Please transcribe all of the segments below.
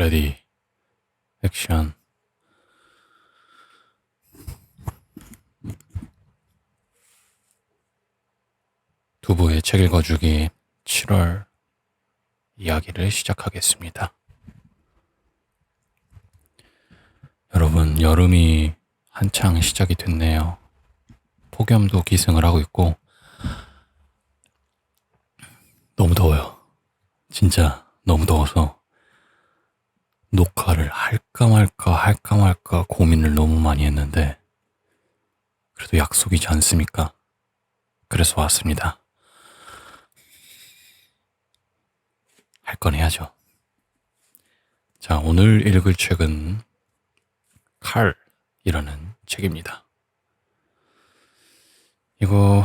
레디, 액션. 두부의 책 읽어주기 7월 이야기를 시작하겠습니다. 여러분, 여름이 한창 시작이 됐네요. 폭염도 기승을 하고 있고, 너무 더워요. 진짜 너무 더워서 녹화를 할까 말까 할까 말까 고민을 너무 많이 했는데, 그래도 약속이지 않습니까? 그래서 왔습니다. 할 건 해야죠. 자, 오늘 읽을 책은 칼이라는 책입니다. 이거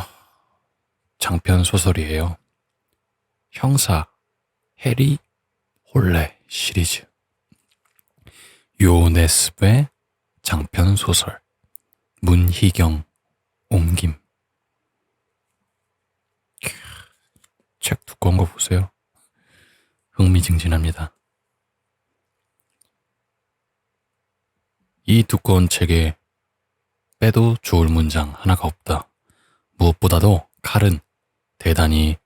장편 소설이에요. 형사 해리 홀레 시리즈. 요네스의 장편 소설. 문희경 옮김. 책 두꺼운 거 보세요. 흥미진진합니다. 이 두꺼운 책에 빼도 좋을 문장 하나가 없다. 무엇보다도 칼은 대단히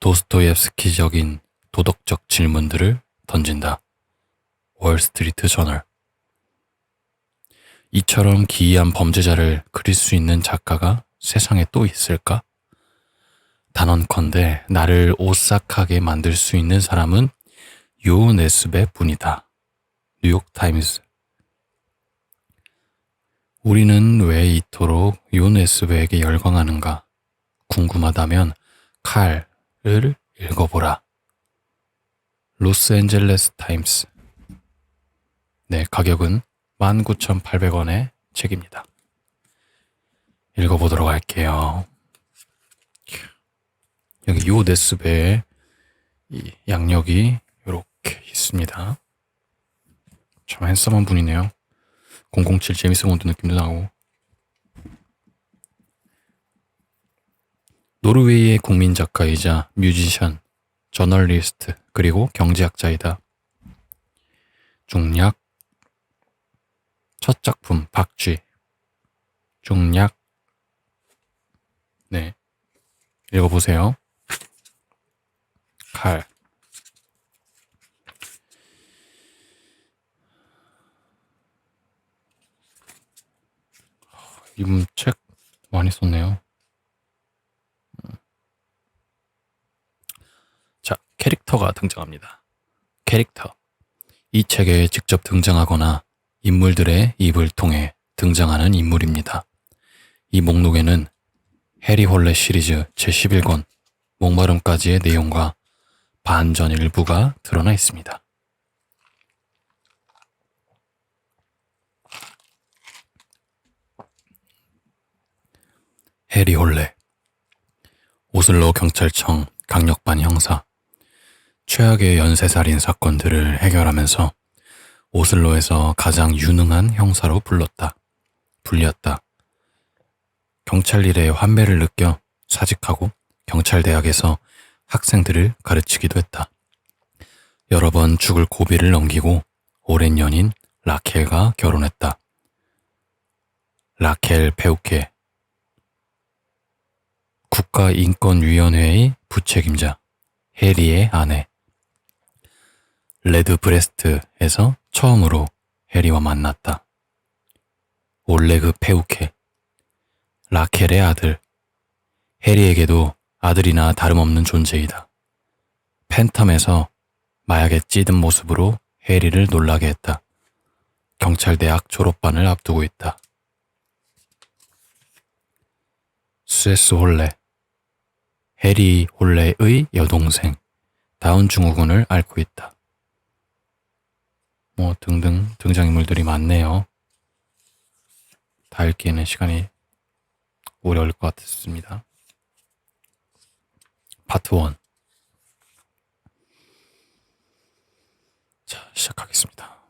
도스토옙스키적인 도덕적 질문들을 던진다. 월스트리트 저널. 이처럼 기이한 범죄자를 그릴 수 있는 작가가 세상에 또 있을까? 단언컨대 나를 오싹하게 만들 수 있는 사람은 요 네스베 뿐이다. 뉴욕타임스. 우리는 왜 이토록 요 네스베에게 열광하는가? 궁금하다면 칼을 읽어보라. 로스앤젤레스 타임스. 네, 가격은 19,800원의 책입니다. 읽어보도록 할게요. 여기 요 네스베의 이 양력이 이렇게 있습니다. 참 핸섬한 분이네요. 007 제임스 본드 느낌도 나고. 노르웨이의 국민 작가이자 뮤지션, 저널리스트, 그리고 경제학자이다. 중략 첫 작품 박쥐 중략 네 읽어보세요. 칼 이분 책 많이 썼네요. 음. 자, 캐릭터가 등장합니다. 캐릭터. 이 책에 직접 등장하거나 인물들의 입을 통해 등장하는 인물입니다. 이 목록에는 해리 홀레 시리즈 제11권 목마름까지의 내용과 반전 일부가 드러나 있습니다. 해리 홀레 오슬로 경찰청 강력반 형사 최악의 연쇄살인 사건들을 해결하면서 오슬로에서 가장 유능한 형사로 불렀다. 불렸다. 경찰 일에 환멸을 느껴 사직하고 경찰대학에서 학생들을 가르치기도 했다. 여러 번 죽을 고비를 넘기고 오랜 연인 라켈과 결혼했다. 라켈 페우케 국가인권위원회의 부책임자 해리의 아내 레드 브레스트에서 처음으로 해리와 만났다. 올레그 페우케 라켈의 아들 해리에게도 아들이나 다름없는 존재이다. 팬텀에서 마약에 찌든 모습으로 해리를 놀라게 했다. 경찰대학 졸업반을 앞두고 있다. 스웨스 홀레 해리 홀레의 여동생 다운 증후군을 앓고 있다. 뭐 등등 등장인물들이 많네요. 다 읽기에는 시간이 오래 걸릴 것 같습니다. 파트 1 자, 시작하겠습니다.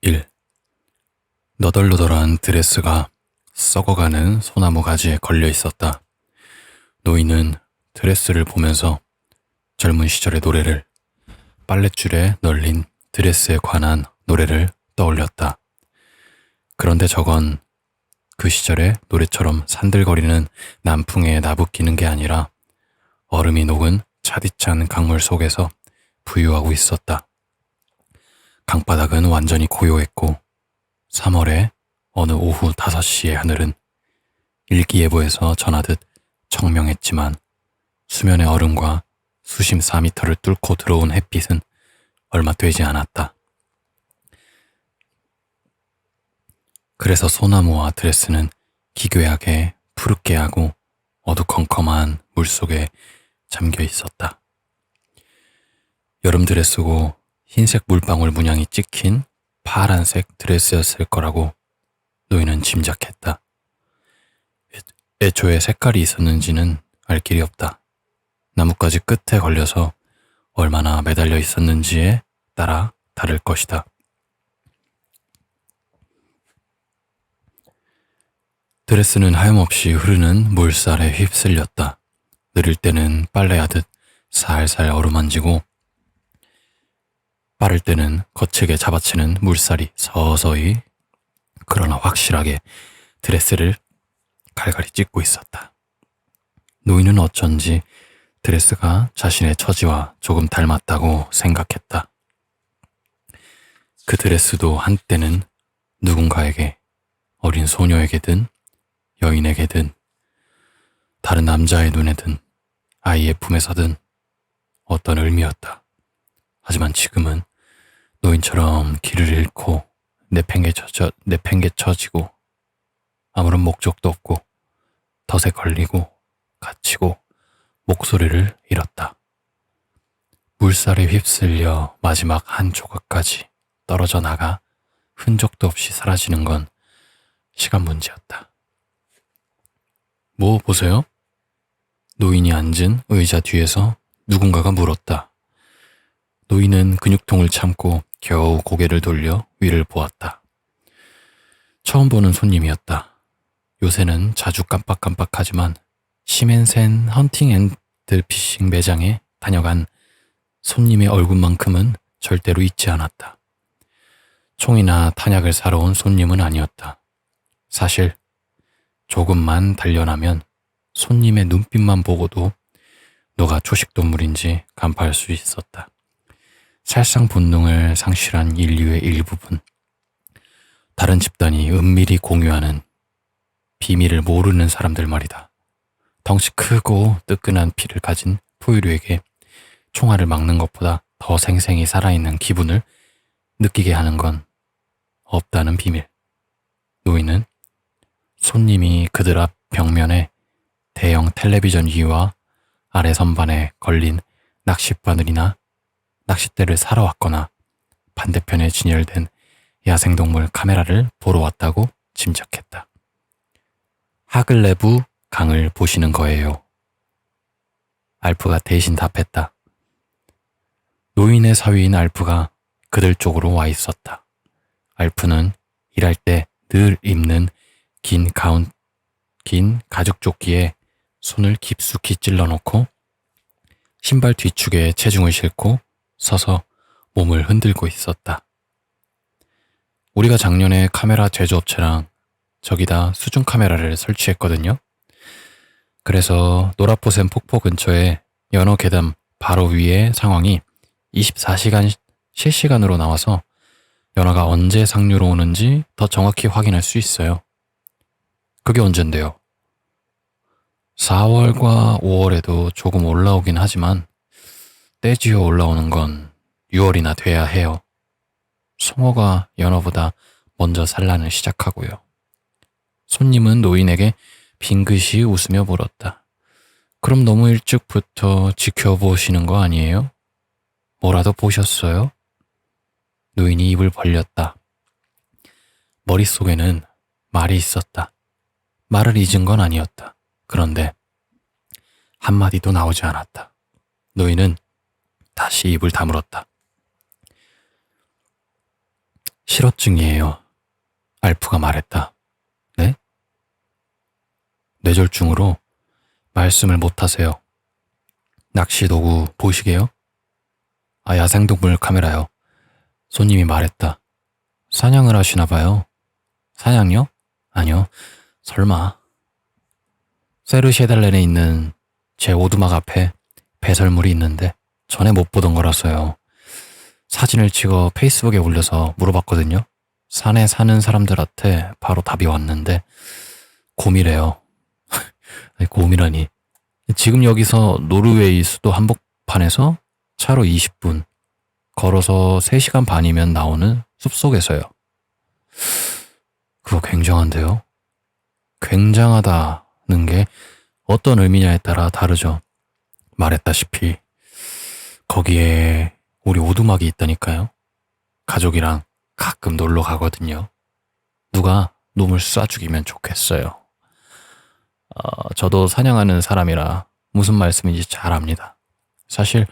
일 너덜너덜한 드레스가 썩어가는 소나무 가지에 걸려 있었다. 노인은 드레스를 보면서 젊은 시절의 노래를 빨랫줄에 널린 드레스에 관한 노래를 떠올렸다. 그런데 저건 그 시절의 노래처럼 산들거리는 남풍에 나부끼는 게 아니라 얼음이 녹은 차디찬 강물 속에서 부유하고 있었다. 강바닥은 완전히 고요했고 3월의 어느 오후 5시의 하늘은 일기예보에서 전하듯 청명했지만 수면의 얼음과 수심 4미터를 뚫고 들어온 햇빛은 얼마 되지 않았다. 그래서 소나무와 드레스는 기괴하게 푸르게 하고 어두컴컴한 물속에 잠겨 있었다. 여름 드레스고 흰색 물방울 문양이 찍힌 파란색 드레스였을 거라고 노인은 짐작했다. 애- 애초에 색깔이 있었는지는 알 길이 없다. 나뭇가지 끝에 걸려서 얼마나 매달려 있었는지에 따라 다를 것이다. 드레스는 하염없이 흐르는 물살에 휩쓸렸다. 느릴 때는 빨래하듯 살살 어루만지고 빠를 때는 거칠게 잡아치는 물살이 서서히 그러나 확실하게 드레스를 갈갈이 찢고 있었다. 노인은 어쩐지 드레스가 자신의 처지와 조금 닮았다고 생각했다. 그 드레스도 한때는 누군가에게 어린 소녀에게든 여인에게든 다른 남자의 눈에든 아이의 품에서든 어떤 의미였다. 하지만 지금은 노인처럼 길을 잃고 내팽개쳐져, 내팽개쳐지고 아무런 목적도 없고 덫에 걸리고 갇히고 목소리를 잃었다. 물살에 휩쓸려 마지막 한 조각까지 떨어져 나가 흔적도 없이 사라지는 건 시간 문제였다. 뭐 보세요? 노인이 앉은 의자 뒤에서 누군가가 물었다. 노인은 근육통을 참고 겨우 고개를 돌려 위를 보았다. 처음 보는 손님이었다. 요새는 자주 깜빡깜빡하지만 시멘센 헌팅 앤드 피싱 매장에 다녀간 손님의 얼굴만큼은 절대로 잊지 않았다. 총이나 탄약을 사러 온 손님은 아니었다. 사실 조금만 단련하면 손님의 눈빛만 보고도 너가 초식동물인지 간파할 수 있었다. 살상 본능을 상실한 인류의 일부분. 다른 집단이 은밀히 공유하는 비밀을 모르는 사람들 말이다. 덩치 크고 뜨끈한 피를 가진 포유류에게 총알을 막는 것보다 더 생생히 살아있는 기분을 느끼게 하는 건 없다는 비밀. 노인은 손님이 그들 앞 벽면에 대형 텔레비전 위와 아래 선반에 걸린 낚싯바늘이나 낚싯대를 사러 왔거나 반대편에 진열된 야생동물 카메라를 보러 왔다고 짐작했다. 하글레부 강을 보시는 거예요. 알프가 대신 답했다. 노인의 사위인 알프가 그들 쪽으로 와 있었다. 알프는 일할 때 늘 입는 긴 가운, 긴 가죽 조끼에 손을 깊숙이 찔러 놓고 신발 뒤축에 체중을 싣고 서서 몸을 흔들고 있었다. 우리가 작년에 카메라 제조업체랑 저기다 수중 카메라를 설치했거든요. 그래서 노라포샘 폭포 근처에 연어 계담 바로 위의 상황이 24시간 실시간으로 나와서 연어가 언제 상류로 오는지 더 정확히 확인할 수 있어요. 그게 언젠데요? 4월과 5월에도 조금 올라오긴 하지만 떼지어 올라오는 건 6월이나 돼야 해요. 송어가 연어보다 먼저 산란을 시작하고요. 손님은 노인에게 빙긋이 웃으며 물었다. 그럼 너무 일찍부터 지켜보시는 거 아니에요? 뭐라도 보셨어요? 노인이 입을 벌렸다. 머릿속에는 말이 있었다. 말을 잊은 건 아니었다. 그런데 한마디도 나오지 않았다. 노인은 다시 입을 다물었다. 실어증이에요. 알프가 말했다. 네? 뇌졸중으로 말씀을 못 하세요. 낚시 도구 보시게요? 아, 야생동물 카메라요. 손님이 말했다. 사냥을 하시나 봐요. 사냥요? 아니요. 설마. 세르시에달렌에 있는 제 오두막 앞에 배설물이 있는데 전에 못 보던 거라서요. 사진을 찍어 페이스북에 올려서 물어봤거든요. 산에 사는 사람들한테 바로 답이 왔는데 곰이래요. 곰이라니. 지금 여기서 노르웨이 수도 한복판에서 차로 20분, 걸어서 3시간 반이면 나오는 숲속에서요. 그거 굉장한데요? 굉장하다는 게 어떤 의미냐에 따라 다르죠. 말했다시피 거기에 우리 오두막이 있다니까요. 가족이랑 가끔 놀러 가거든요. 누가 놈을 쏴 죽이면 좋겠어요. 어, 저도 사냥하는 사람이라 무슨 말씀인지 잘 압니다. 사실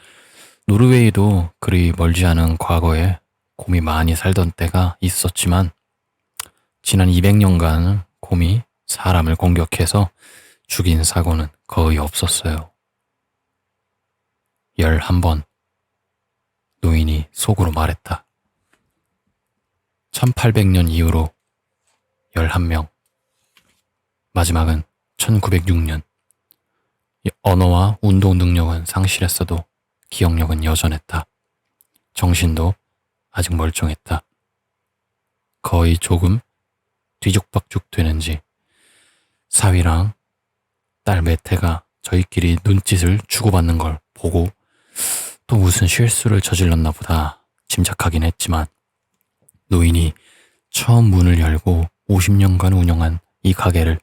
노르웨이도 그리 멀지 않은 과거에 곰이 많이 살던 때가 있었지만 지난 200년간 곰이 사람을 공격해서 죽인 사고는 거의 없었어요. 11번 노인이 속으로 말했다. 1800년 이후로 11명. 마지막은 1906년. 언어와 운동 능력은 상실했어도 기억력은 여전했다. 정신도 아직 멀쩡했다. 거의 조금 뒤죽박죽 되는지 사위랑 딸 매태가 저희끼리 눈짓을 주고받는 걸 보고 또 무슨 실수를 저질렀나 보다 짐작하긴 했지만 노인이 처음 문을 열고 50년간 운영한 이 가게를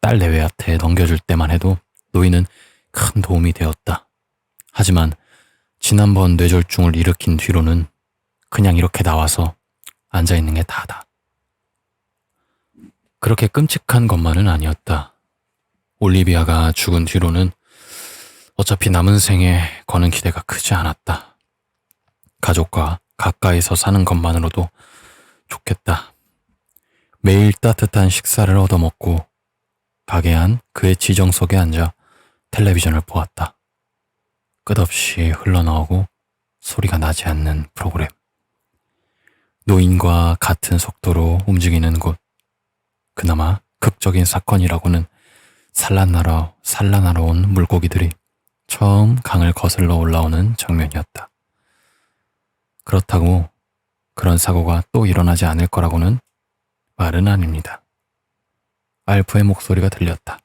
딸 내외한테 넘겨줄 때만 해도 노인은 큰 도움이 되었다. 하지만 지난번 뇌졸중을 일으킨 뒤로는 그냥 이렇게 나와서 앉아있는 게 다다. 그렇게 끔찍한 것만은 아니었다. 올리비아가 죽은 뒤로는 어차피 남은 생에 거는 기대가 크지 않았다. 가족과 가까이서 사는 것만으로도 좋겠다. 매일 따뜻한 식사를 얻어먹고 가게 안 그의 지정석에 앉아 텔레비전을 보았다. 끝없이 흘러나오고 소리가 나지 않는 프로그램. 노인과 같은 속도로 움직이는 곳. 그나마 극적인 사건이라고는 산란하러, 산란하러 온 물고기들이 처음 강을 거슬러 올라오는 장면이었다. 그렇다고 그런 사고가 또 일어나지 않을 거라고는 말은 아닙니다. 알프의 목소리가 들렸다.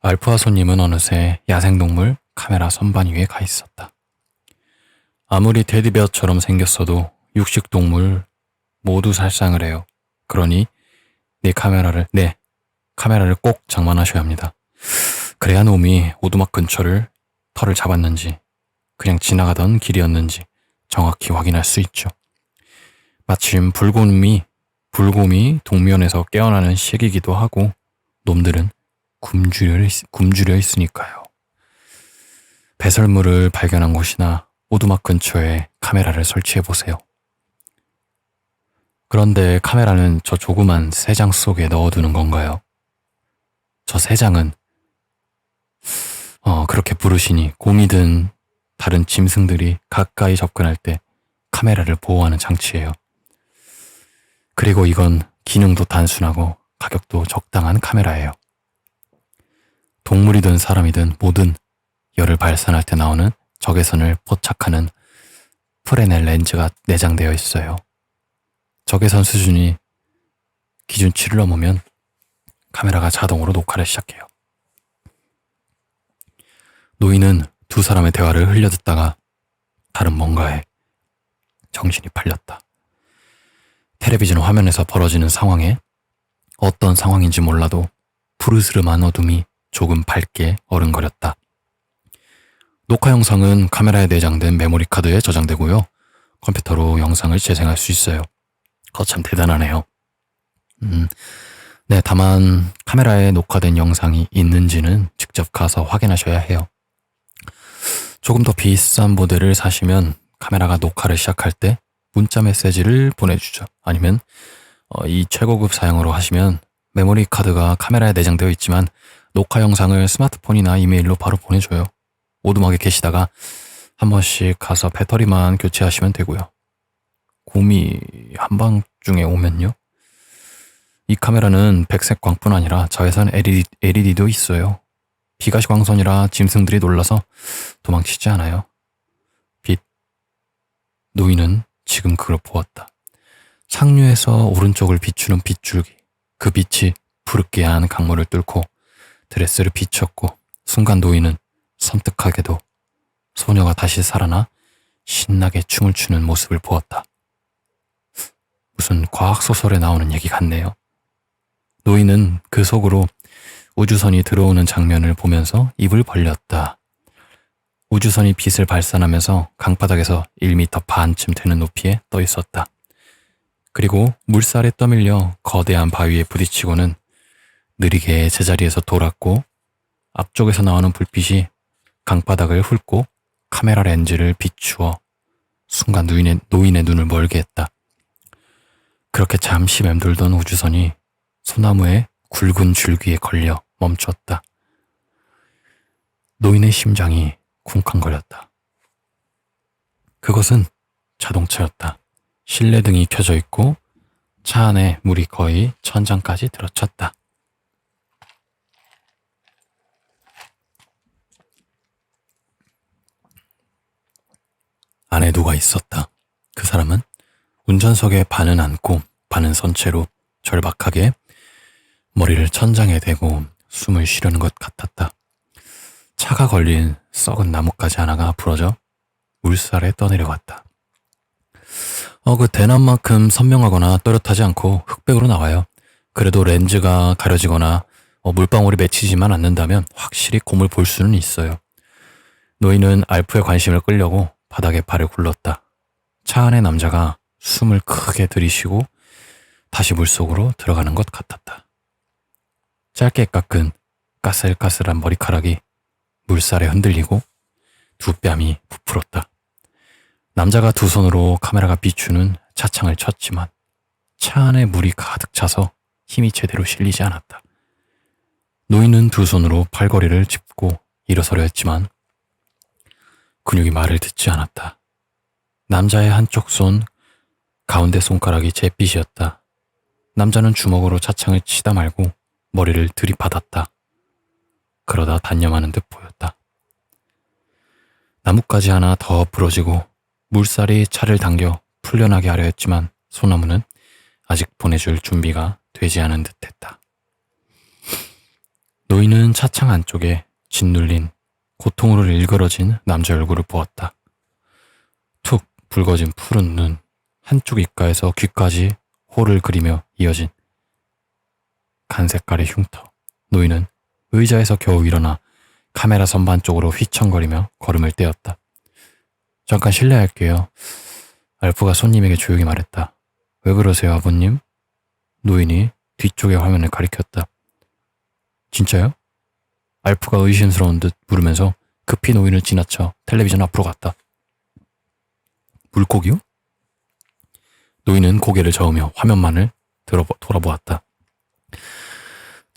알프와 손님은 어느새 야생동물 카메라 선반 위에 가 있었다. 아무리 테디베어처럼 생겼어도 육식동물 모두 살상을 해요. 그러니 내 카메라를, 네, 카메라를 꼭 장만하셔야 합니다. 그래야 놈이 오두막 근처를 털을 잡았는지 그냥 지나가던 길이었는지 정확히 확인할 수 있죠. 마침 불곰이 불곰이 동면에서 깨어나는 시기이기도 하고 놈들은 굶주려, 있, 굶주려 있으니까요. 배설물을 발견한 곳이나 오두막 근처에 카메라를 설치해 보세요. 그런데 카메라는 저 조그만 새장 속에 넣어두는 건가요? 저새 장은 어, 그렇게 부르시니 곰이든 다른 짐승들이 가까이 접근할 때 카메라를 보호하는 장치예요. 그리고 이건 기능도 단순하고 가격도 적당한 카메라예요. 동물이든 사람이든 모든 열을 발산할 때 나오는 적외선을 포착하는 프레넬 렌즈가 내장되어 있어요. 적외선 수준이 기준치를 넘으면 카메라가 자동으로 녹화를 시작해요. 노인은 두 사람의 대화를 흘려듣다가 다른 뭔가에 정신이 팔렸다. 텔레비전 화면에서 벌어지는 상황에 어떤 상황인지 몰라도 푸르스름한 어둠이 조금 밝게 어른거렸다. 녹화 영상은 카메라에 내장된 메모리 카드에 저장되고요. 컴퓨터로 영상을 재생할 수 있어요. 거참 대단하네요. 음, 네, 다만 카메라에 녹화된 영상이 있는지는 직접 가서 확인하셔야 해요. 조금 더 비싼 모델을 사시면 카메라가 녹화를 시작할 때 문자 메시지를 보내주죠. 아니면 어, 이 최고급 사양으로 하시면 메모리 카드가 카메라에 내장되어 있지만 녹화 영상을 스마트폰이나 이메일로 바로 보내줘요. 오두막에 계시다가 한 번씩 가서 배터리만 교체하시면 되고요. 곰이 한밤중에 오면요? 이 카메라는 백색 광뿐 아니라 자외선 LED, LED도 있어요. 비가시 광선이라 짐승들이 놀라서 도망치지 않아요. 빛. 노인은 지금 그걸 보았다. 상류에서 오른쪽을 비추는 빗줄기. 그 빛이 푸르게 한 강물을 뚫고 드레스를 비췄고 순간 노인은 섬뜩하게도 소녀가 다시 살아나 신나게 춤을 추는 모습을 보았다. 무슨 과학소설에 나오는 얘기 같네요. 노인은 그 속으로 우주선이 들어오는 장면을 보면서 입을 벌렸다. 우주선이 빛을 발산하면서 강바닥에서 1미터 반쯤 되는 높이에 떠 있었다. 그리고 물살에 떠밀려 거대한 바위에 부딪히고는 느리게 제자리에서 돌았고 앞쪽에서 나오는 불빛이 강바닥을 훑고 카메라 렌즈를 비추어 순간 노인의, 노인의 눈을 멀게 했다. 그렇게 잠시 맴돌던 우주선이 소나무의 굵은 줄기에 걸려 멈췄다. 노인의 심장이 쿵쾅거렸다. 그것은 자동차였다. 실내등이 켜져 있고 차 안에 물이 거의 천장까지 들어찼다. 안에 누가 있었다. 그 사람은 운전석에 반은 앉고 반은 선 채로 절박하게 머리를 천장에 대고 숨을 쉬려는 것 같았다. 차가 걸린 썩은 나뭇가지 하나가 부러져 물살에 떠내려갔다. 어, 그 대낮만큼 선명하거나 또렷하지 않고 흑백으로 나와요. 그래도 렌즈가 가려지거나 어, 물방울이 맺히지만 않는다면 확실히 곰을 볼 수는 있어요. 노인은 알프의 관심을 끌려고 바닥에 발을 굴렀다. 차 안의 남자가 숨을 크게 들이쉬고 다시 물속으로 들어가는 것 같았다. 짧게 깎은 까슬까슬한 머리카락이 물살에 흔들리고 두 뺨이 부풀었다. 남자가 두 손으로 카메라가 비추는 차창을 쳤지만 차 안에 물이 가득 차서 힘이 제대로 실리지 않았다. 노인은 두 손으로 팔걸이를 짚고 일어서려 했지만 근육이 말을 듣지 않았다. 남자의 한쪽 손 가운데 손가락이 잿빛이었다. 남자는 주먹으로 차창을 치다 말고 머리를 들이받았다. 그러다 단념하는 듯 보였다. 나뭇가지 하나 더 부러지고 물살이 차를 당겨 풀려나게 하려 했지만 소나무는 아직 보내줄 준비가 되지 않은 듯 했다. 노인은 차창 안쪽에 짓눌린 고통으로 일그러진 남자 얼굴을 보았다. 툭 붉어진 푸른 눈, 한쪽 입가에서 귀까지 호를 그리며 이어진 간 색깔의 흉터. 노인은 의자에서 겨우 일어나 카메라 선반 쪽으로 휘청거리며 걸음을 떼었다. 잠깐 실례할게요. 알프가 손님에게 조용히 말했다. 왜 그러세요, 아버님? 노인이 뒤쪽의 화면을 가리켰다. 진짜요? 알프가 의심스러운 듯 물으면서 급히 노인을 지나쳐 텔레비전 앞으로 갔다. 물고기요? 노인은 고개를 저으며 화면만을 돌아보았다.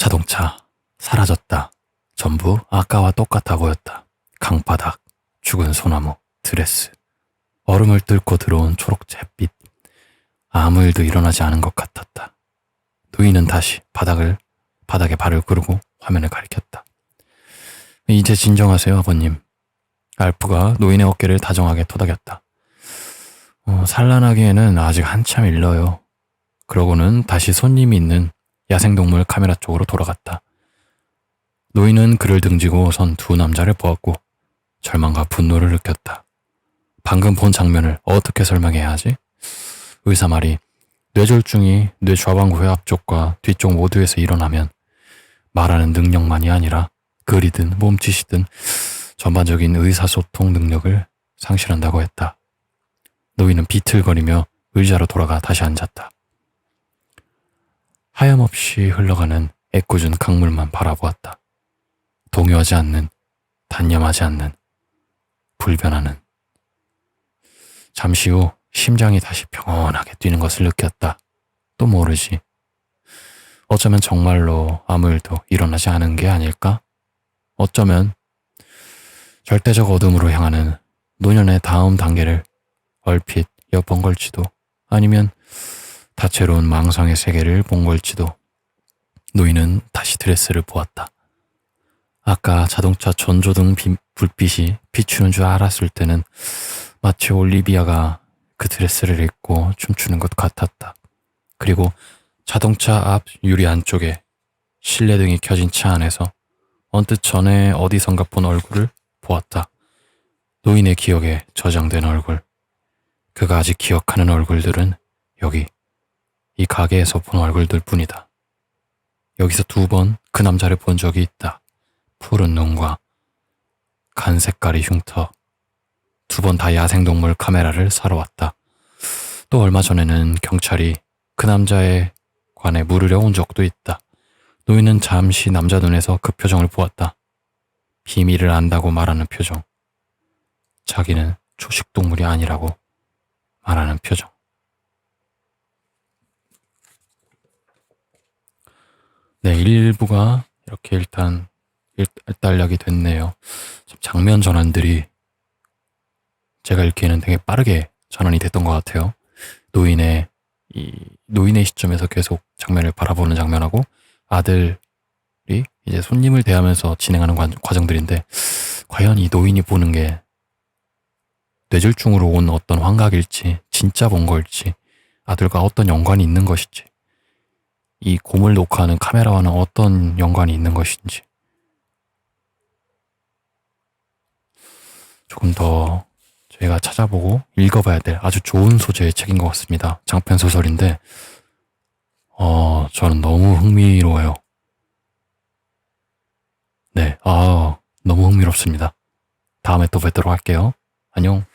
자동차, 사라졌다. 전부 아까와 똑같아 보였다. 강바닥, 죽은 소나무, 드레스, 얼음을 뚫고 들어온 초록색 햇빛. 아무 일도 일어나지 않은 것 같았다. 노인은 다시 바닥을, 바닥에 발을 구르고 화면을 가리켰다. 이제 진정하세요, 아버님. 알프가 노인의 어깨를 다정하게 토닥였다. 어, 산란하기에는 아직 한참 일러요. 그러고는 다시 손님이 있는 야생동물 카메라 쪽으로 돌아갔다. 노인은 그를 등지고 선 두 남자를 보았고 절망과 분노를 느꼈다. 방금 본 장면을 어떻게 설명해야 하지? 의사 말이 뇌졸중이 뇌 좌방구의 앞쪽과 뒤쪽 모두에서 일어나면 말하는 능력만이 아니라 글이든 몸짓이든 전반적인 의사소통 능력을 상실한다고 했다. 노인은 비틀거리며 의자로 돌아가 다시 앉았다. 하염없이 흘러가는 애꿎은 강물만 바라보았다. 동요하지 않는, 단념하지 않는, 불변하는. 잠시 후 심장이 다시 평온하게 뛰는 것을 느꼈다. 또 모르지. 어쩌면 정말로 아무 일도 일어나지 않은 게 아닐까? 어쩌면 절대적 어둠으로 향하는 노년의 다음 단계를 얼핏 엿본 걸지도 아니면 다채로운 망상의 세계를 본 걸지도 노인은 다시 드레스를 보았다. 아까 자동차 전조등 비- 불빛이 비추는 줄 알았을 때는 마치 올리비아가 그 드레스를 입고 춤추는 것 같았다. 그리고 자동차 앞 유리 안쪽에 실내등이 켜진 차 안에서 언뜻 전에 어디선가 본 얼굴을 보았다. 노인의 기억에 저장된 얼굴. 그가 아직 기억하는 얼굴들은 여기, 이 가게에서 본 얼굴들 뿐이다. 여기서 두 번 그 남자를 본 적이 있다. 푸른 눈과 간 색깔의 흉터. 두 번 다 야생동물 카메라를 사러 왔다. 또 얼마 전에는 경찰이 그 남자에 관해 물으려 온 적도 있다. 노인은 잠시 남자 눈에서 그 표정을 보았다. 비밀을 안다고 말하는 표정. 자기는 초식동물이 아니라고 말하는 표정. 네, 1부가 이렇게 일단 일- 일단락이 됐네요. 참 장면 전환들이 제가 읽기에는 되게 빠르게 전환이 됐던 것 같아요. 노인의 이 노인의 시점에서 계속 장면을 바라보는 장면하고 아들이 이제 손님을 대하면서 진행하는 과- 과정들인데 과연 이 노인이 보는 게 뇌졸중으로 온 어떤 환각일지 진짜 본 걸지 아들과 어떤 연관이 있는 것인지 이 곰을 녹화하는 카메라와는 어떤 연관이 있는 것인지 조금 더 저희가 찾아보고 읽어봐야 될 아주 좋은 소재의 책인 것 같습니다. 장편 소설인데, 어, 저는 너무 흥미로워요. 네, 아, 너무 흥미롭습니다. 다음에 또 뵙도록 할게요. 안녕.